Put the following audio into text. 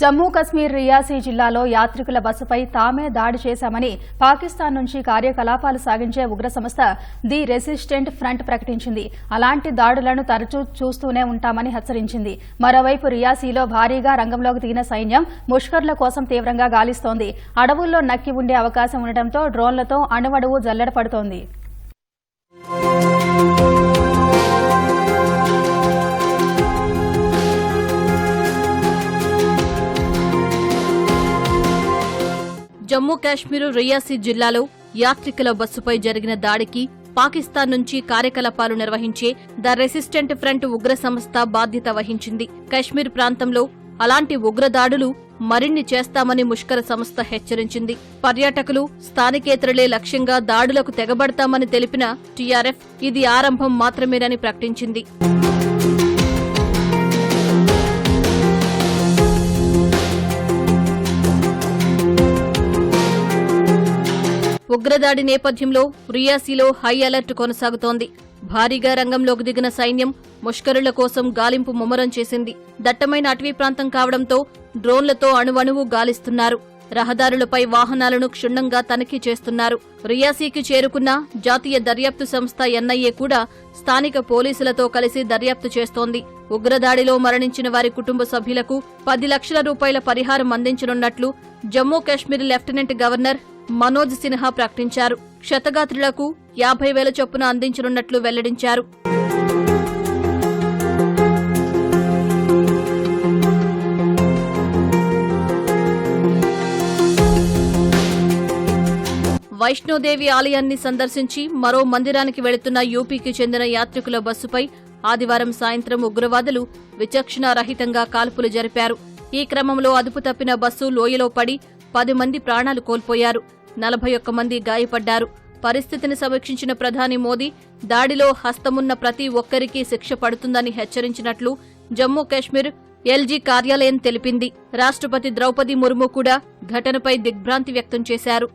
జమ్మూ కశ్మీర్ రియాసీ జిల్లాలో యాత్రికుల బస్సుపై తామే దాడి చేశామని పాకిస్తాన్ నుంచి కార్యకలాపాలు సాగించే ఉగ్ర సంస్థ ది రెసిస్టెంట్ ఫ్రంట్ ప్రకటించింది. అలాంటి దాడులను తరచూ చూస్తూనే ఉంటామని హెచ్చరించింది. మరోవైపు రియాసీలో భారీగా రంగంలోకి దిగిన సైన్యం ముష్కర్ల కోసం తీవ్రంగా గాలిస్తోంది. అడవుల్లో నక్కి ఉండే అవకాశం ఉండటంతో డ్రోన్లతో అణువణువు జల్లెడ పడుతోంది. జమ్మూ కాశ్మీర్ రియాసీ జిల్లాలో యాత్రికుల బస్సుపై జరిగిన దాడికి పాకిస్తాన్ నుంచి కార్యకలాపాలు నిర్వహించే ద రెసిస్టెంట్ ఫ్రంట్ ఉగ్ర సంస్థ బాధ్యత వహించింది. కశ్మీర్ ప్రాంతంలో అలాంటి ఉగ్రదాడులు మరిన్ని చేస్తామని ముష్కర సంస్థ హెచ్చరించింది. పర్యాటకులు స్థానికేతరులే లక్ష్యంగా దాడులకు తెగబడతామని తెలిపిన టీఆర్ఎఫ్ ఇది ఆరంభం మాత్రమేనని ప్రకటించింది. ఉగ్రదాడి నేపథ్యంలో రియాసీలో హై అలర్ట్ కొనసాగుతోంది. భారీగా రంగంలోకి దిగిన సైన్యం ముష్కరుల కోసం గాలింపు ముమ్మరం చేసింది. దట్టమైన అటవీ ప్రాంతం కావడంతో డ్రోన్లతో అణువణువు గాలిస్తున్నారు. రహదారులపై వాహనాలను క్షుణ్ణంగా తనిఖీ చేస్తున్నారు. రియాసీకి చేరుకున్న జాతీయ దర్యాప్తు సంస్థ ఎన్ఐఏ కూడా స్థానిక పోలీసులతో కలిసి దర్యాప్తు చేస్తోంది. ఉగ్రదాడిలో మరణించిన వారి కుటుంబ సభ్యులకు పది లక్షల రూపాయల పరిహారం అందించనున్నట్లు జమ్మూ కాశ్మీర్ లెఫ్టినెంట్ గవర్నర్ మనోజ్ సిన్హా ప్రకటించారు. క్షతగాత్రులకు యాభై వేల చొప్పున అందించనున్నట్లు వెల్లడించారు. వైష్ణోదేవి ఆలయాన్ని సందర్శించి మరో మందిరానికి వెళుతున్న యూపీకి చెందిన యాత్రికుల బస్సుపై ఆదివారం సాయంత్రం ఉగ్రవాదులు విచక్షణారహితంగా కాల్పులు జరిపారు. ఈ క్రమంలో అదుపు తప్పిన బస్సు లోయలో పడి పది మంది ప్రాణాలు కోల్పోయారు. నలభై ఒక్క మంది గాయపడ్డారు. పరిస్థితిని సమీక్షించిన ప్రధాని మోదీ దాడిలో హస్తమున్న ప్రతి ఒక్కరికి శిక్ష పడుతుందని హెచ్చరించినట్లు జమ్మూ కాశ్మీర్ ఎల్జీ కార్యాలయం తెలిపింది. రాష్ట్రపతి ద్రౌపది ముర్ము కూడా ఘటనపై దిగ్భ్రాంతి వ్యక్తం చేశారు.